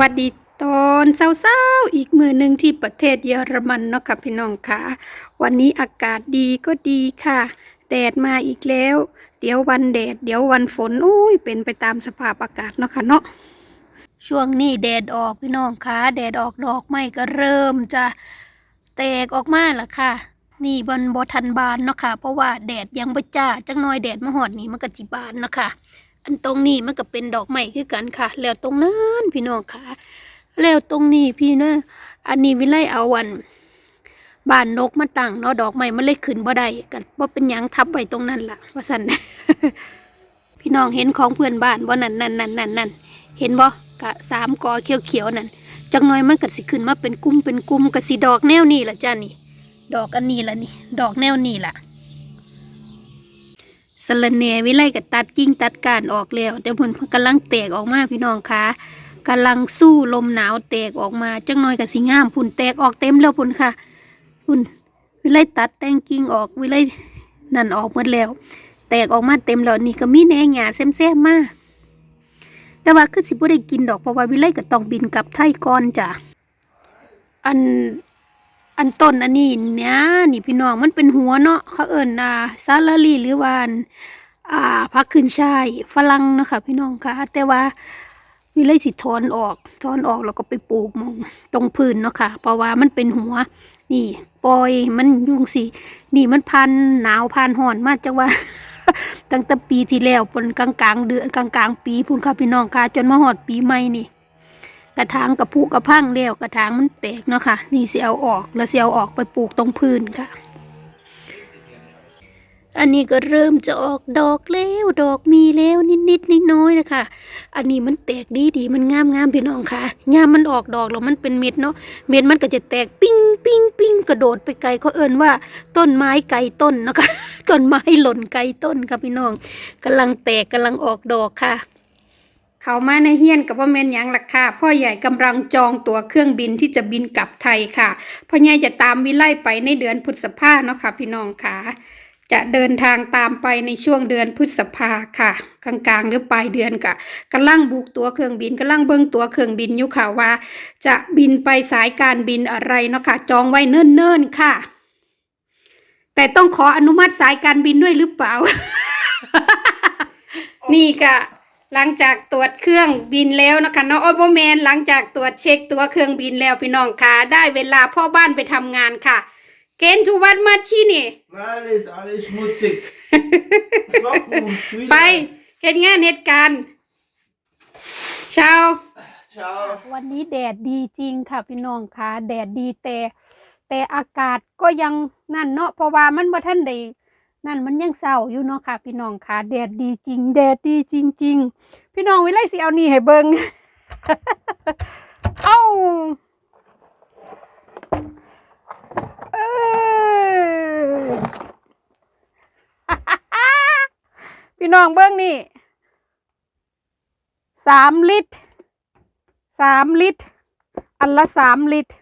วัสดีตอนเช้าๆอีกมือหนึ่งที่ประเทศเยอรมันเนาะค่ะพี่น้องค่ะ วันนี้อากาศดีก็ดีค่ะ แดดมาอีกแล้ว เดี๋ยววันแดด เดี๋ยววันฝนอุ้ยเป็นไปตามสภาพอากาศเนาะค่ะเนาะช่วงนี้แดดออกพี่น้องค่ะ แดดออกดอกไม้ก็เริ่มจะแตกออกมาและค่ะ นี่บนบทันบานเนาะค่ะ เพราะว่าแดดยังบ่จ้าจังน้อยแดดมาหอดนี่มันก็จิบานเนาะค่ะ อันตรงนี้มันก็เป็นดอกไม้คือกันค่ะ แล้วตรงนั้นพี่น้องค่ะ แล้วตรงนี้พี่นะ อันนี้วิไลเอาวันบ้านนกมาตั้งเนาะดอกไม้มันเลยขึ้นบ่ได้กันว่าเป็นยังทับไว้ตรงนั้นล่ะ ว่าสันพี่น้องเห็นของเพื่อนบ้านบ่านั่นนั่นนั่นนั่นนั่นเห็นบ่กะสามกอเขียวเขียวนั่นจังน้อยมันก็สิขึ้นมาเป็นกลุ่มเป็นกลุ่มก็สิดอกแนวนี้ล่ะจ้านี่ ดอกอันนี้ล่ะนี่ ดอกแนวนี้ล่ะ สะระแหน่วิไลก็ตัดกิ่งตัดก้านออกแล้วแต่ผลกำลังแตกออกมาพี่น้องคะกำลังสู้ลมหนาวแตกออกมาจังน้อยกับสิงามพุ่นแตกออกเต็มแล้วพุ่นค่ะพุ่นวิไลตัดแต่งกิ่งออกวิไลนั่นออกหมดแล้ว แตกออกมาเต็มแล้วนี่ก็มีแหน่หยาแซมๆมาแต่ว่าคือสิบ่ได้กินดอกเพราะว่าวิไลก็ต้องบินกลับไทยก่อนจ้ะอัน อันต้นอันนี้เนี่ยนี่พี่น้องมันเป็นหัวเนาะเขาเอิ้นอ่าซาลาลีหรือว่าอันอ่าพักขึ้นชายฝรั่งเนาะคะพี่น้องค่ะ แต่ว่าวิเลยสิถอนออกถอนออกแล้วก็ไปปลูกมองตรงพื้นเนาะค่ะ เพราะว่ามันเป็นหัว นี่ปล่อยมันยุ่งสินี่มันพันหนาวพันห่อนมากจังว่าตั้งแต่ปีที่แล้วปนกลางกลางเดือนกลางกลางปีพุ่นค่ะพี่น้องค่ะ จนมาหอดปีใหม่นี่ กระถางกับผูกระพังแล้วกระถางมันแตกเนาะค่ะ นี่เสียเออกแล้วเสียเออกไปปลูกตรงพื้นค่ะ อันนี้ก็เริ่มจะออกดอกแล้วดอกมีแล้วนิดนิดนิดน้อยนะคะ อันนี้มันแตกดีดีมันงามงามพี่น้องค่ะยามมันออกดอกแล้วมันเป็นเม็ดเนาะเม็ดมันก็จะแตกปิ้งปิ้งปิ้งกระโดดไปไกลเขาเอิ้นว่า ต้นไม้ไกลต้นนะคะต้นไม้หล่นไกลต้นค่ะพี่น้องกำลังแตกกำลังออกดอกค่ะ เขามาในเฮียนกับว่าแม่นยังล่ะค่ะ พ่อใหญ่กำลังจองตั๋วเครื่องบินที่จะบินกลับไทยค่ะ พ่อใหญ่จะตามวิไลไปในเดือนพฤษภาเนาะค่ะ พี่น้องค่ะจะเดินทางตามไปในช่วงเดือนพฤษภาค่ะ กลางๆ หรือปลายเดือนกะกำลังบุกตั๋วเครื่องบินกำลังเบิ่งตั๋วเครื่องบินอยู่ค่ะว่า จะบินไปสายการบินอะไรเนาะค่ะจองไว้เนิ่นๆค่ะ แต่ต้องขออนุมัติสายการบินด้วยหรือเปล่า นี่ก็ หลังจากตรวจเครื่องบินแล้วนะคะเนาะโอ้โบแมนหลังจากตรวจเช็คตัวเครื่องบินแล้วพี่น้องค่ะ ได้เวลาพ่อบ้านไปทำงานค่ะ เกณฑ์ทูวัดมาชีนี่ Alles, alles schmutzig. Socken, ไป wieder. เห็นงานเหตุการณ์เช้า Ciao. วันนี้แดดดีจริงค่ะพี่น้องค่ะ แดดดีแต่แต่อากาศก็ยังนั่นเนาะเพราะว่ามันบ่ท่านได้ นั่นมันยังเศร้าอยู่เนาะค่ะ พี่น้องค่ะแดดดีจริงแดดดีจริง ๆ พี่น้องวิไลสิเอานี่ให้เบิงเอ้าเออพี่น้องเบิ้งนี่สามลิตรสามลิตร อันละสามลิตร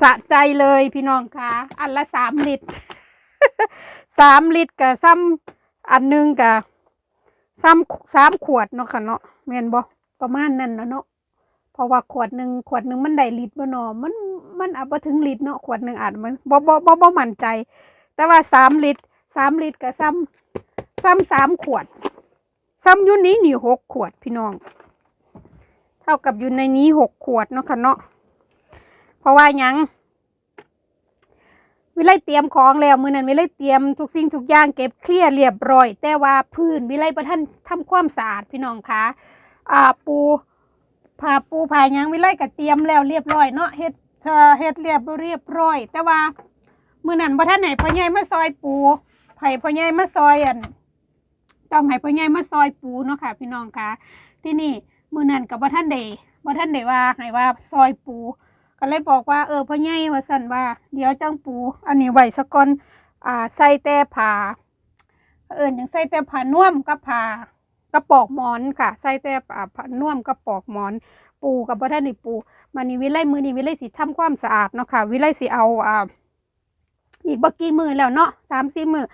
สะใจเลยพี่น้องคะอันละสามลิตร สามลิตรกับซ้ำอันหนึงกับซ้ำสามขวดเนาะค่ะเนาะแม่นบ่ประมาณนั้นนะเนาะเพราะว่าขวดหนึ่งขวดหนึ่งมันได้ลิตรบ่เนาะมันมันอาจบ่ถึงลิตรเนาะขวดหนึ่งอาจมันบ่บ่บ่บ่มั่นใจ แต่ว่าสามลิตรสามลิตรกับซ้ำซ้ำสามขวด ซ้ำยู่นี้นี่หกขวดพี่น้อง เท่ากับอยู่ในนี้หกขวดเนาะค่ะเนาะเพราะว่ายัง วิไลเตรียมของแล้วมือนั้นวิไลเตรียมทุกสิ่งทุกอย่างเก็บเคลียร์เรียบร้อย แต่ว่าพื้นวิไลประท่านทำความสะอาดพี่น้องคะอ่าปูผ้าปูผ้ายังวิไลก็เตรียมแล้วเรียบร้อยเนาะเฮ็ดเอ่อเฮ็ดเรียบเรียบร้อย แต่ว่ามือนั้นบ่ท่านไหนพ่อใหญ่มาซอยปูไผ่พ่อใหญ่มาซอยอันต้องให้พ่อใหญ่มาซอยปูเนาะค่ะ พี่น้องคะที่นี่มือนั่นกับว่าท่านเดว่าท่านเดว่าให้ว่าซอยปู ก็เลยบอกว่าเออพ่อใหญ่ว่าสั่นว่า เดี๋ยวจังปู อันนี้ไหวสะก่อนอ่าใส่แต่ผ้าเอิญยังใส่แต่ผ้าน่วมกับผ้ากระปอกหมอนค่ะ ใส่แต่อ่าผ้าน่วมกระปอกหมอน ปูกับว่าท่านนี่ปูมานี่วิไลมือนี่วิไลสิทำความสะอาดเนาะค่ะ วิไลสิเอาอ่าอีกบักกี่มือแล้วเนาะสามสี่มือ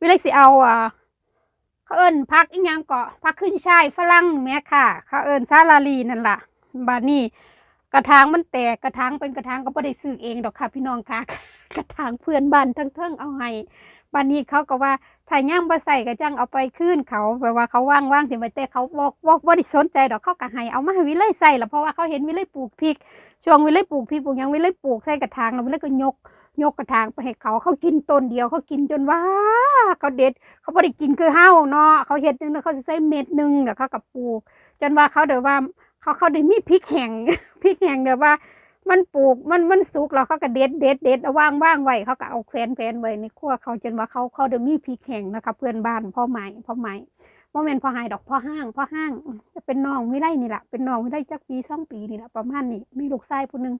วิไลสิเอาอ่าเขาเอิ้นพักอีกอย่างเกาะพักขึ้นช่ายฝรั่งแม่ค่ะ เขาเอิ้นซาลาลีนั่นล่ะบานนี้ กระถางมันแตกกระถางเป็นกระถางก็บ่ได้ซื้อเองดอกค่ะพี่น้องค่ะ กระถางเพื่อนบ้านทั้งเทิงเอาให้บานนี้เขาก็ว่าถ้ายย่างบ่ใส่ก็จังเอาไปคืนเขาแปลว่าเขาว่างๆสิไว้แต่เขาบ่บ่บ่ได้สนใจดอกเขาก็ให้เอามาให้วิไลใส่ละเพราะว่าเขาเห็นวิไลปลูกพริก ช่วงวิไลปลูกพริกปลูกยังวิไลปลูกใส่กระถางแล้ววิไลก็ยก ยกกระถางไปให้เขาเขากินต้นเดียวเขากินจนว่าเขาเด็ด เขาบ่ได้กินคือเฮาเนาะเขาเฮ็ดนึงแล้วเขาสิใส่เม็ดหนึงแล้วเขาก็ปลูก จนว่าเขาเดี๋ยวว่า เขาเขาได้มีพริกแห้งพริกแห้งเดี๋ยวว่า มันปลูกมันมันสุกแล้วเขาก็เด็ดเด็ดเด็ดเอาว่างว่างไว้เขาก็เอาแขวนแขวนไว้ในครัวเขาจนว่าเขาเขาเดี๋ยวมีพริกแห้งนะคะเพื่อนบ้านพ่อใหม่พ่อใหม่โมเมนพ่อหายดอกพ่อห้างพ่อห้าง จะเป็นน้องวิไลนี่แหละเป็นน้องวิไลจักปีสองปีนี่แหละประมาณนี้มีลูกชายผู้หนึ่ง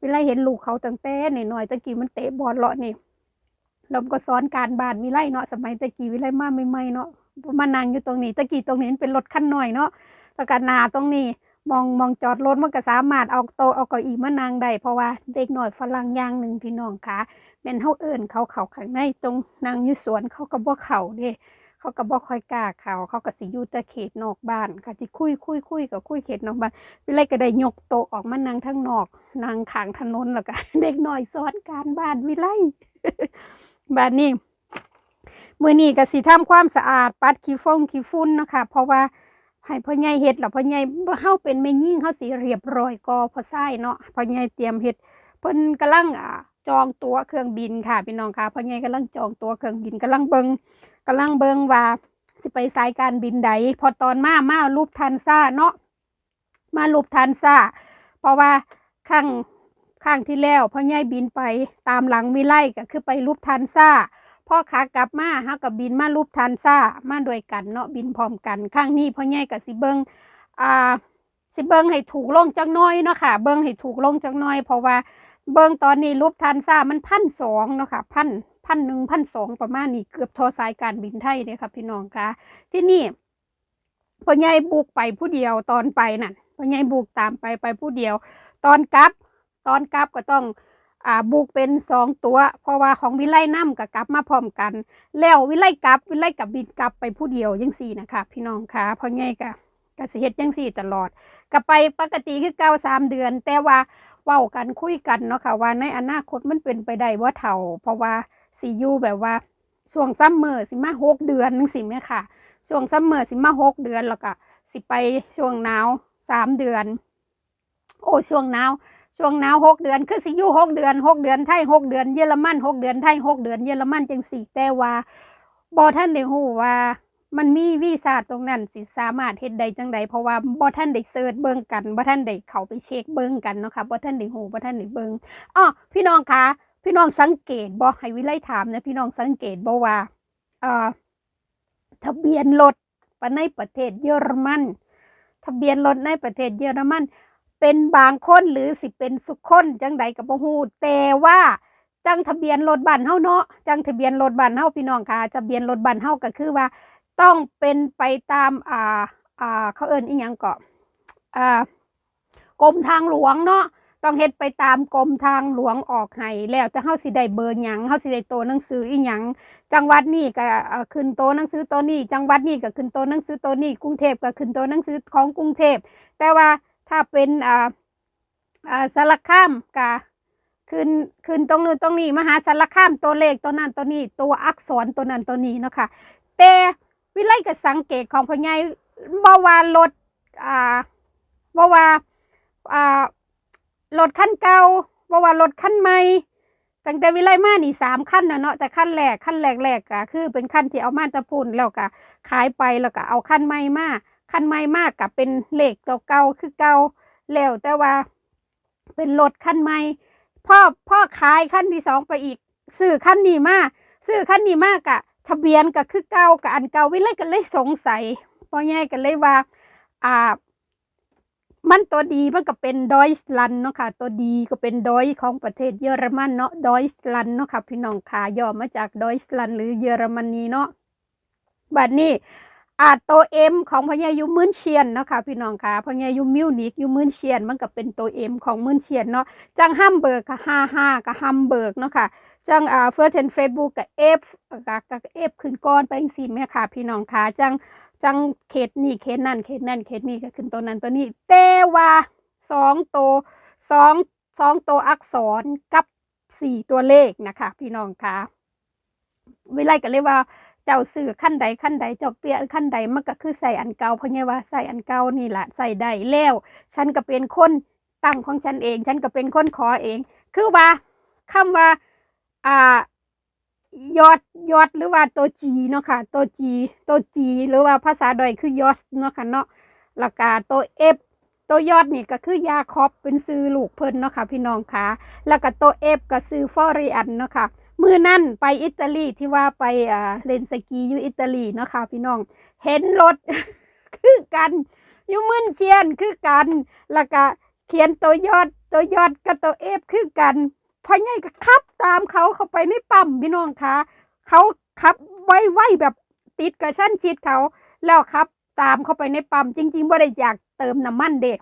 วิไลเห็นลูกเขาตั้งแต่หน่อยๆตะกี้มันเตะบอลเลาะนี่เราก็สอนการบ้านวิไลเนาะสมัยตะกี้วิไลมาใหม่ๆเนาะมานั่งอยู่ตรงนี้ตะกี้ตรงนี้เป็นรถคันหน่อยเนาะแล้วก็นาตรงนี้ มองมองจอดรถมันก็สามารถเอาโตะเอาเก้าอี้มานั่งได้เพราะว่าเด็กหน่อยฝรั่งอย่างหนึ่งพี่น้องคะแม่นเฮาเอิ้นเขาเขาข้างในตรงนั่งอยู่สวนเขาก็บ่เขาเด้เขาก็บ่ค่อยกล้าเขาเขาก็สิอยู่แต่เขตนอกบ้านก็สิคุยคุยคุยกับคุยเขตนอกบ้านวิไลก็ได้ยกโต๊ะออกมานั่งข้งนอกนั่งข้างถนนแล้วก็เด็กน้อยสอนการบ้านวิไลบ้านนี้มื้อนี้ก็สิทำความสะอาดปัดขี้ฟงขี้ฝุ่นนะคะเพราะว่า ให้พ่อใหญ่เฮ็ดแล้วพ่อใหญ่เฮาเป็นแม่ยิ่งเฮาสิเรียบร้อยก็พอใช้เนาะพ่อใหญ่เตรียมเฮ็ดเพิ่นกำลังอ่าจองตั๋วเครื่องบินค่ะพี่น้องค่ะพ่อใหญ่กำลังจองตั๋วเครื่องบินกำลังเบิงกำลังเบิงว่าสิไปสายการบินใดพอตอนมามารูปทันซ่าเนาะมารูปทันซ่าเพราะว่าข้างข้างที่แล้วพ่อใหญ่บินไปตามหลังมิไลก็คือไปรูปทันซ่า พ่อขากลับมาเฮากับบินมารูปทันซ่ามาด้วยกันเนาะบินพร้อมกันข้างนี้พ่อใหญ่กับสิเบิงอ่าสิเบิงให้ถูกลงจักน้อยเนาะค่ะ เบิงให้ถูกลงจักน้อย เพราะว่าเบิงตอนนี้รูปทันซ่ามันพันสองเนาะค่ะพันพันหนึ่งพันสองประมาณนี้เกือบทอสายการบินไทยเลยค่ะพี่น้องคะที่นี่พ่อใหญ่บุกไปผู้เดียวตอนไปน่ะพ่อใหญ่บุกตามไปไปผู้เดียว ตอนกลับ ตอนกลับก็ต้อง อ่าบุกเป็นสองตัว เพราะว่าของวิไลน้ำกับกลับมาพร้อมกัน แล้ววิไลกลับวิไลกับบินกลับไปผู้เดียวยังสี่นะคะ พี่น้องคะเพราะไงกะกสิเฮ็ดยังสี่ตลอดกลับไปปกติคือเก้าสามเดือน แต่ว่าเว้ากันคุยกันเนาะค่ะว่าในอนาคตมันเป็นไปได้ว่าเท่า เพราะว่าสิอยู่แบบว่าช่วงซัมเมอร์สิมาหกเดือนนึงสิแม่ค่ะช่วงซัมเมอร์สิมาหกเดือนแล้วก็สิไปช่วงหนาวสามเดือน โอ้ช่วงหนาว ช่วงหนาวหกเดือนคือสิอยู่หกเดือนหกเดือนไทยหกเดือนเยอรมันหกเดือนไทยหกเดือนเยอรมันจังสี่แต่ว่าบอท่านได้ฮู้ว่า มันมีวีซ่าตรงนั้นสิสามารถเฮ็ดได้จังใดเพราะว่าบ่ท่านได้เสิร์ชเบิ่งกันบ่ท่านได้เข้าไปเช็คเบิ่งกันเนาะค่ะบ่ท่านได้ฮู้บ่ท่านได้เบิ่งอ้อพี่น้องคะพี่น้องสังเกตบ่ให้วิไลถามนะพี่น้องสังเกตบ่ว่าเอ่อทะเบียนรถในประเทศเยอรมัน ทะเบียนรถในประเทศเยอรมัน เป็นบางคนหรือสิเป็นสุขคนจังใดกับบ่ฮู้แต่ว่าจังทะเบียนรถบ้านเฮาเนาะจังทะเบียนรถบ้านเฮาพี่น้องค่ะทะเบียนรถบ้านเฮาก็คือว่า ต้องเป็นไปตามอ่าอ่าเขาเอิ้นอีหยังเกาะอ่ากรมทางหลวงเนาะต้องเฮ็ดไปตามกรมทางหลวงออกให้แล้วแต่เฮาสิได้เบอร์หยังเฮาสิได้ตัวหนังสืออีหยังจังหวัดนี้ก็เอ่อขึ้นโตหนังสือโตนี้จังหวัดนี้ก็ขึ้นโตหนังสือโตนี้กรุงเทพก็ขึ้นโตหนังสือของกรุงเทพแต่ว่า ถ้าเป็นอ่าอ่าสารคามกะขึ้นขึ้นตรงนู้นตรงนี้มหาสารคามตัวเลขตัวนั้นตัวนี้ ตัวอักษรตัวนั้นตัวนี้เนาะค่ะแต่วิไลก็สังเกตของพ่อใหญ่บ่ว่ารถอ่าบ่ว่าอ่ารถคันเก่าบ่ว่ารถคันใหม่ตั้งแต่วิไลมานี่สามคันนะเนาะแต่คันแรกคันแรกๆก็คือเป็นคันที่เอามาตะพุ่นแล้วก็ขายไปแล้วก็เอาคันใหม่มา คันใหม่มากกับเป็นเหล็กเก่าๆคือเก่าแล้วแต่ว่า เป็นรถคันใหม่พ่อพ่อขายคันที่สองไปอีกซื้อคันนี้มากซื้อคันนี้มากอะทะเบียนก็คือเก่ากับอันเก่าวิเลยก็เลยสงสัยพ่อใหญ่ก็เลยว่า อ่า มันตัวดีมันก็เป็นดอยส์ลันเนาะค่ะตัวดีก็เป็นดอยของประเทศเยอรมันเนาะดอยส์ลันเนาะค่ะพี่น้องขาย่อมาจากดอยส์ลันหรือเยอรมนีเนาะบัดนี้ อาตัวเอ็มของพญายุมืนเชียนเนาะค่ะพี่น้องค่ะพญายุมิวนิกยุมืนเชียนมันก็เป็นตัวเอ็มของมืนเชียนเนาะจังฮัมเบิร์กค่ะห้าห้ากับฮัมเบิร์กเนาะค่ะจังอ่าเฟิร์สเทนเฟซบุ๊กกับเอฟกับกับเอฟขึ้นก้อนไปจังสี่แม่ค่ะ พี่น้องค่ะจังจังเขตนี่เขตนั่นเขตนั่นเขตนี่ก็ขึ้นตัวนั้นตัวนี้แต่ว่าสองตัวสองสองตัวอักษรกับสี่ตัวเลขนะคะ พี่น้องคะวิไลก็เลยกว่า เจ้าซื้อขั้นใดขั้นใดเจ้าเปลี่ยนขั้นใดมันก็คือใส่อันเก่าเพราะไงว่าใส่อันเก่านี่แหละใส่ได้แล้ว ฉันก็เป็นคนตั้งของฉันเอง ฉันก็เป็นคนขอเอง คือว่าคำว่าอ่ายอดยอดหรือว่าตัวจีเนาะค่ะตัวจีตัวจีหรือว่าภาษาดอยคือยอสเนาะค่ะเนาะแล้วก็ตัวเอฟตัวยอดนี่ก็คือยาคอบเป็นซื้อลูกเพิ่นเนาะค่ะพี่น้องคะแล้วก็ตัวเอฟก็ซื้อฟอริอันเนาะค่ะ มือนั่นไปอิตาลีที่ว่าไปอ่าเล่นสกีอยู่อิตาลีเนาะค่ะพี่น้อง เห็นรถคือกันอยู่มึนเชียนคือกัน แล้วก็เขียนตัวยอดตัวยอดกับตัวเอฟคือกันพอไงก็ขับตามเขาเข้าไปในปั๊มพี่น้องคะเขาขับไวๆแบบติดกับชั้นชิดเขา แล้วครับ ตามเข้าไปในปั๊มจริงๆบ่ได้อยากเติมน้ำมันเด็ก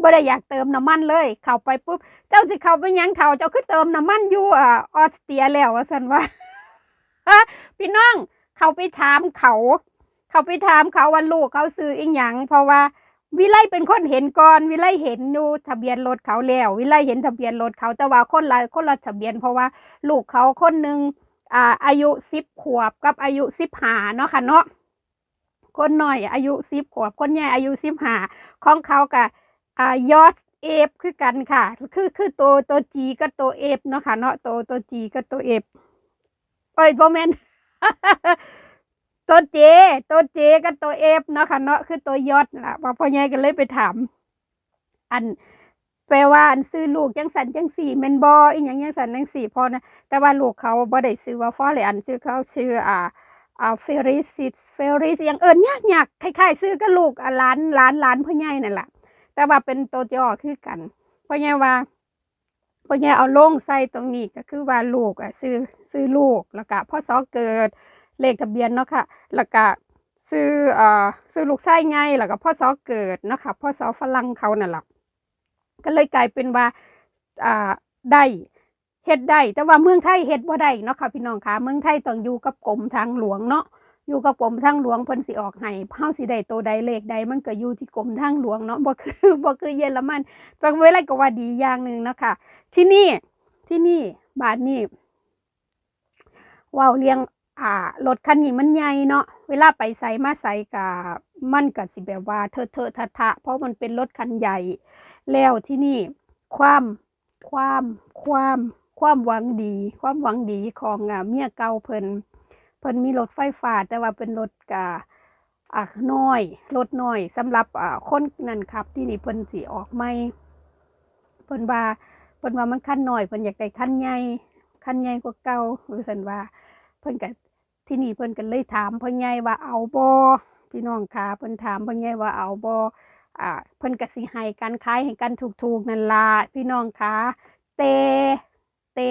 บ่ได้อยากเติมน้ำมันเลย เข้าไปปุ๊บ เจ้าสิเข้าไปยังเขาเจ้าคือเติมน้ำมันอยู่อ่าออสเตรียแล้วว่าซั่นว่าพี่น้องเขาไปถามเขา เขาไปถามเขาว่าลูกเขาซื้ออีหยังเพราะว่าวิไลเป็นคนเห็นก่อนวิไลเห็นอยู่ทะเบียนรถเขาแล้ว วิไลเห็นทะเบียนรถเขาแต่ว่าคนละคนละทะเบียน เพราะว่าลูกเขาคนหนึ่งอ่าอายุสิบขวบกับอายุสิบห้าเนาะค่ะเนาะคนหน่อยอายุสิบขวบคนใหญ่อายุสิบห้าของเขากับ อ่ายอสเอฟคือกันค่ะ คือคือตัวตัวจีกับตัวเอฟเนาะค่ะเนาะตัวตัวจีกับตัวเอฟเอ้ยโบแมนตัวเจ ตัวเจกับตัวเอฟเนาะค่ะเนาะคือตัวยอดล่ะว่าพ่อใหญ่ก็เลยไปถาม อันแปลว่าอันซื้อลูกจังสันจังสี่แมนบออีหยังจังสันจังสี่พอนะแต่ว่าลูกเขาบ่ได้ซื้อว่าฟอเลยอันซื้อเขาชื่ออ่าอ่าเฟริซิสเฟริสอย่างเอิญยากยากคล้ายๆซื้อกับลูกอะร้านร้านร้านพ่อใหญ่นั่นแหละ แต่ว่าเป็นตัวย่อคือกัน เพ่อใหญ่ว่าเพ่อใหญ่เอาลงใส่ตรงนี้ก็คือว่าลูกอะซื้อซื้อลูกแล้วก็พ่อสอเกิดเลขทะเบียนเนาะค่ะแล้วก็ซื้อเอ่อซื้อลูกไส้ไงแล้วก็พ่อซอเกิดเนาะค่ะพ่อซอฝรั่งเขานั่นแหละก็เลยกลายเป็นว่าอ่าได้เฮ็ดได้แต่ว่าเมืองไทยเฮ็ดบ่ได้เนาะค่ะพี่น้องค่ะเมืองไทยต้องอยู่กับกรมทางหลวงเนาะ อยู่กับกรมทางหลวงเพิ่นสิออกให้เฮาสิได้ตัวใดเลขใดมันก็อยู่ที่กรมทางหลวงเนาะบ่คือบ่คือเยอรมันบางเวลาก็ว่าดีอย่างหนึ่งเนาะค่ะ ที่นี่ที่นี่บาทนี้ว้าเรียงอ่ารถคันนี้มันใหญ่เนาะเวลาไปใส่มาใส่กับมันก็สิแบบว่าเถอะเถอะทะทะเพราะมันเป็นรถคันใหญ่ แล้วที่นี่ความความความความหวังดี ความหวังดีของอ่าเมียเก่าเพิ่น เพิ่นมีรถไฟฟ้าแต่ว่าเป็นรถกาอ่าน้อยรถน้อยสำหรับอ่าคนนั่นครับ ที่นี่เพิ่นสิออกใหม่เพิ่นว่าเพิ่นว่ามันคันน้อยเพิ่นอยากได้คันใหญ่คันใหญ่กว่าเก่าว่าซั่นว่า เพิ่นก็ที่นี่เพิ่นก็เลยถามพ่อใหญ่ว่าเอาบ่พี่น้องค่ะเพิ่นถามพ่อใหญ่ว่าเอาบ่อ่าเพิ่นก็สิให้การขายให้กันถูกๆนั่นล่ะพี่น้องค่ะแต่แต่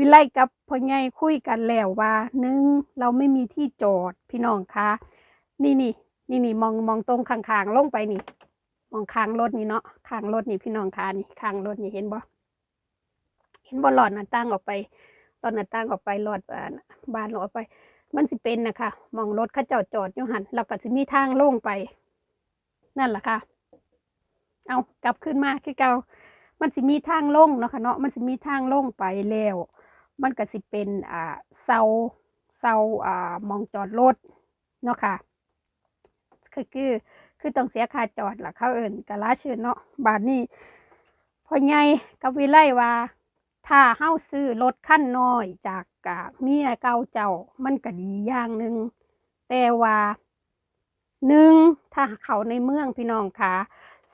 วิไลกับพ่อใหญ่คุยกันแล้วว่าหนึ่งเราไม่มีที่จอดพี่น้องคะนี่นี่นี่นี่มองมองตรงข้างๆลงไปนี่ มองข้างรถนี่เนาะข้างรถนี่พี่น้องคะนี่ข้างรถนี่เห็นบ่เห็นบ่หลอดหน้าต่างออกไปตอนหน้าต่างออกไปรอดบานบานออกไป มันสิเป็นนะคะมองรถเข้าเจ้าจอดอยู่หันแล้วก็สิมีทางลงไป นั่นแหละค่ะ เอากลับขึ้นมาคือเก่ามันสิมีทางลงเนาะค่ะเนาะมันสิมีทางลงไปแล้ว มันก็สิเป็นอ่าเสาเสาอ่ามองจอดรถเนาะค่ะคือคือคือต้องเสียค่าจอดล่ะเขาเอิญกะลาเชิญเนาะบาทนี้พอไงกับวิไลว่า ถ้าเฮาซื้อรถคันน้อยจากกะเมียเก่าเจ้ามันก็ดีอย่างหนึ่งแต่ว่าหนึ่งถ้าเขาในเมืองพี่น้องค่ะ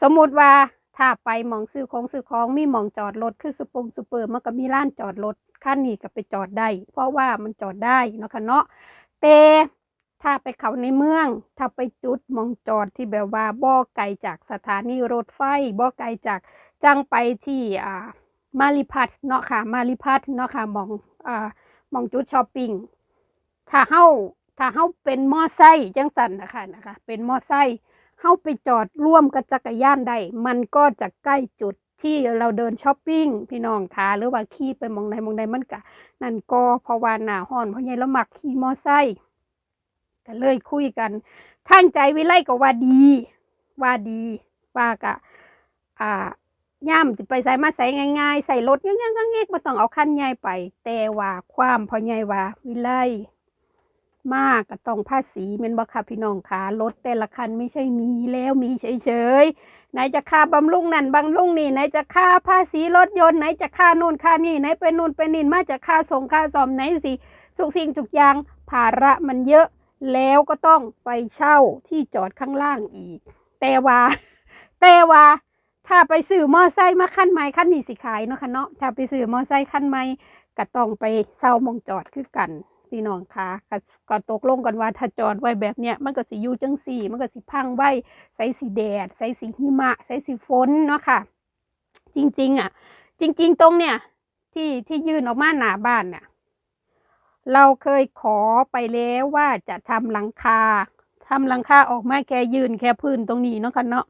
สมมุติว่า ถ้าไปมองซื้อของซื้อของมีมองจอดรถคือสปงสุเปอร์มันก็มีร้านจอดรถคันนี้ก็ไปจอดได้ เพราะว่ามันจอดได้เนาะค่ะเนาะแต่ถ้าไปเขาในเมือง ถ้าไปจุดมองจอดที่แบบว่าบ่อไกลจากสถานีรถไฟบ่อไกลจากจังไปที่อ่ามาริพัทเนาะค่ะมาริพัทเนาะค่ะมองอ่ามองจุดช้อปปิ้งถ้าเฮาถ้าเฮาเป็นมอไซค์จังสันนะคะนะคะ เป็นมอไซค์ เฮาไปจอดร่วมกับจักรยานได้ มันก็จะใกล้จุดที่เราเดินช้อปปิ้งพี่น้องค่ะหรือว่าขี่ไปมองใดมองใดมันก็นั่นก็เพราะว่าหนาห้อนเพราะไงเราหมักขี่มอไซค์ก็เลยคุยกันทางใจวิไลก็ว่าดี ว่าดีว่ากะอ่าย่ามสิไปใส่มาใส่ง่ายๆ ใส่รถง่ายๆง่ายๆบ่ต้องเอาคันใหญ่ไป แต่ว่าความพอใหญ่ว่าวิไล มากก็ต้องภาษีม่นบ่ค่ะพี่น้องคะรถแต่ละคันไม่ใช่มีแล้วมีเฉยๆไหนจะค่าบำรุงนั่นบำรุงนี่ไหนจะค่าภาษีรถยนต์ไหนจะค่านู่นค่านี่ไหนเป็นนู่นเป็นนี่มาจากค่าส่งค่าซ่อมไหนสิทุกสิ่งทุกอย่างภาระมันเยอะแล้วก็ต้องไปเช่าที่จอดข้างล่างอีก แต่ว่า แต่ว่าถ้าไปซื้อมอไซค์มาคันใหม่คันนี้สิขายเนาะค่ะเนาะถ้าไปซื้อมอไซค์คันใหม่ก็ต้องไปเช่ามองจอดคือกัน พี่น้องคะก็ก็ตกลงกันว่าถ้าจอดไว้แบบเนี้ยมันก็สิอยู่จังสี่ มันก็สิพังไว้ใส่สีแดด ใส่สีหิมะ ใส่สีฝนเนาะค่ะ จริง ๆ อะ จริง ๆ ตรงเนี้ยที่ที่ยื่นออกมาหน้าบ้านเนี่ยเราเคยขอไปแล้วว่าจะทำหลังคาทำหลังคาออกมาแค่ยืนแค่พื้นตรงนี้เนาะค่ะเนาะ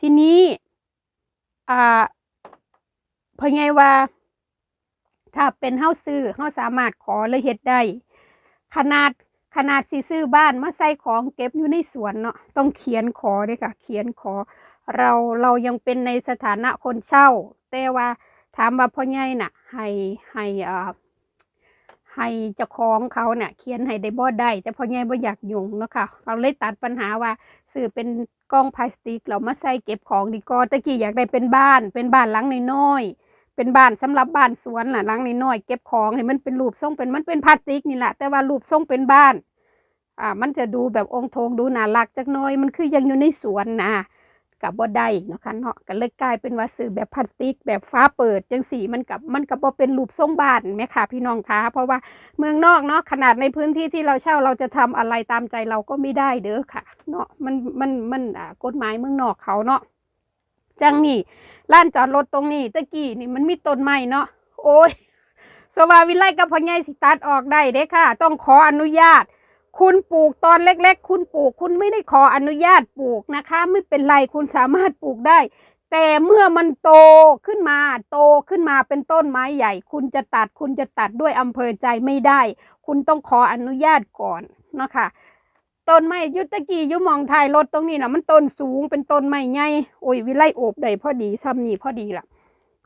ทีนี้อ่าเพราะไงว่า ถ้าเป็นเฮาซื้อเฮาสามารถขอเลยเฮ็ดได้ ขนาดขนาดสิซื้อบ้านมาใส่ของเก็บอยู่ในสวนเนาะต้องเขียนขอด้วยค่ะ เขียนขอ เราเรายังเป็นในสถานะคนเช่า แต่ว่าถามว่าพ่อใหญ่น่ะ ให้ให้อ่าให้เจ้าของเขาเนี่ยเขียนให้ได้บ่ได้ แต่พ่อใหญ่บ่อยากยุ่งเนาะค่ะเราเลยตัดปัญหาว่าซื้อเป็นกล่องพลาสติก เรามาใส่เก็บของดีกว่าตะกี้อยากได้เป็นบ้าน เป็นบ้านหลังน้อยๆ เป็นบ้านสำหรับบ้านสวนน่ะหลังน้อยเก็บของให้มันเป็นรูปทรงเป็นมันเป็นพลาสติกนี่แหละแต่ว่ารูปทรงเป็นบ้าน อ่า มันจะดูแบบองค์ทงดูน่ารักจักหน้อยมันคือยังอยู่ในสวนนะกับบ่ได้เนาะค่ะเนาะก็เลยกลายเป็นว่าซื้อแบบพลาสติก แบบฟ้าเปิดจังสีมันกับมันกับบ่เป็นรูปทรงบ้านไหมค่ะพี่น้องคะเพราะว่าเมืองนอกเนาะขนาดในพื้นที่ที่เราเช่าเราจะทำอะไรตามใจเราก็ไม่ได้เด้อค่ะ เนาะมันมันมันอ่ากฎหมายเมืองนอกเขาเนาะ จังนี่ร้านจอดรถตรงนี้ตะกี้นี่มันมีต้นไม้เนาะโอ้ยสวาวิไลกับพ่อใหญ่สิตัดออกได้เด้ค่ะ ต้องขออนุญาต คุณปลูกตอนเล็ก ๆ คุณปลูก คุณไม่ได้ขออนุญาตปลูกนะคะ ไม่เป็นไรคุณสามารถปลูกได้ แต่เมื่อมันโตขึ้นมา โตขึ้นมาเป็นต้นไม้ใหญ่ คุณจะตัดคุณจะตัดด้วยอำเภอใจไม่ได้ คุณต้องขออนุญาตก่อนเนาะคะ ต้นไม้ยุตะกี้ยุมองทายรถตรงนี้นะมันต้นสูงเป็นต้นไม้ใหญ่โอ้ยวิไลโอบได้พอดีซ้ำนี่พอดีล่ะ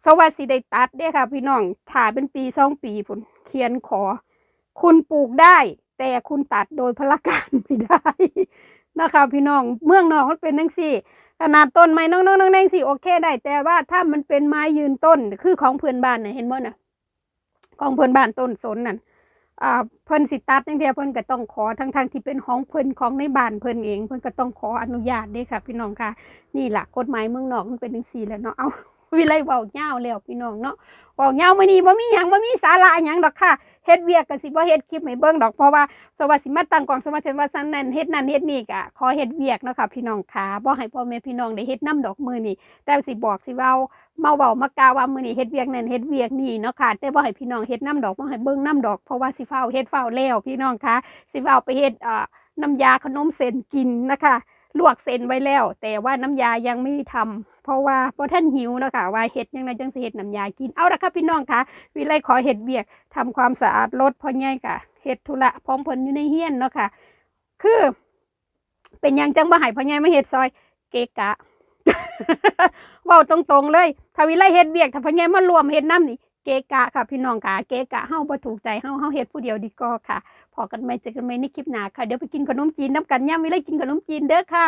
สวัสดีได้ตัดเด้ค่ะ พี่น้องถ่ายเป็นปีสองปีพุ่นเขียนขอ คุณปลูกได้ แต่คุณตัดโดยพละการไม่ได้นะคะพี่น้องเมืองนอกมันเป็นนังสี่ ขนาดต้นไม้น้องๆน้องๆสิโอเคได้ แต่ว่าถ้ามันเป็นไม้ยืนต้นคือของเพื่อนบ้านน่ะเห็นบ่นะของเพื่อนบ้านต้นสนนั่น เพิ่นสิตัดนั่นเดียวเพิ่นก็ต้องขอทั้งทงๆที่เป็นของเพิ่นของในบ้านเพิ่นเองเพิ่นก็ต้องขออนุญาตด้ค่ะ พี่น้องค่ะ นี่แหละกฎหมายเมืองนอกมันเป็นจังซี่แหล้วเนาะเอาวิไลเว้าเง้าแล้วพี่น้องเนาะเว้าเง้ามื้อนี้บ่มีหยังบ่มีสาระหยังดอกค่ะ เฮ็ดเวียกก็สิบ่เฮ็ดคลิปให้เบิ่งดอกเพราะว่าสวัสดิมาตั้งกองสมาชิกว่าซันนั่นเฮ็ดนั่นเฮ็ดนี่กะขอเฮ็ดเวียกเนาะค่ะพี่น้องขาบ่ให้พ่อแม่พี่น้องได้เฮ็ดน้ำดอกมือนี่แต่สิบอกสิเว้าเมาเว้ามากาว่ามือนี้เฮ็ดเวียกนั่นเฮ็ดเวียกนี่เนาะค่ะแต่บ่ให้พี่น้องเฮ็ดน้ำดอกบ่ให้เบิ่งน้ำดอกเพราะว่าสิฟ้าเฮ็ดฟ้าแล้วพี่น้องค่ะสิเว้าไปเฮ็ดเอ่อน้ำยาขนมเส้นกินนะคะ ลวกเส้นไว้แล้ว แต่ว่าน้ำยายังไม่ทำเพราะว่าบ่ท่านหิวเนาะคะว่าเฮ็ดยังไงจังสิเฮ็ดน้ำยากินเอาละค่ะพี่น้องคะวิไลขอเฮ็ดเวียกทำความสะอาดรถพ่อใหญ่ะเฮ็ดธุระพร้อมเพิ่นอยู่ในเฮียนเนาะค่ะ คือ เป็นยังจังบ่ให้พ่อใหญ่มาเฮ็ดซอย เกกะเว้าตรงๆเลยถ้าวิไลเฮ็ดเวียกถ้าพ่อใหญ่มารวมเฮ็ดนํนี่เกกะค่ะพี่น้องค่ะเกกะเฮาบ่ถูกใจเฮาเฮาเฮ็ดผู้เดียวดีกว่าค่ะ พอกันไหม่เจอกันใหม่ในคลิปหน้าค่ะ เดี๋ยวไปกินขนมจีนน้ำกันย่ามวิไลกินขนมจีนเด้อค่ะ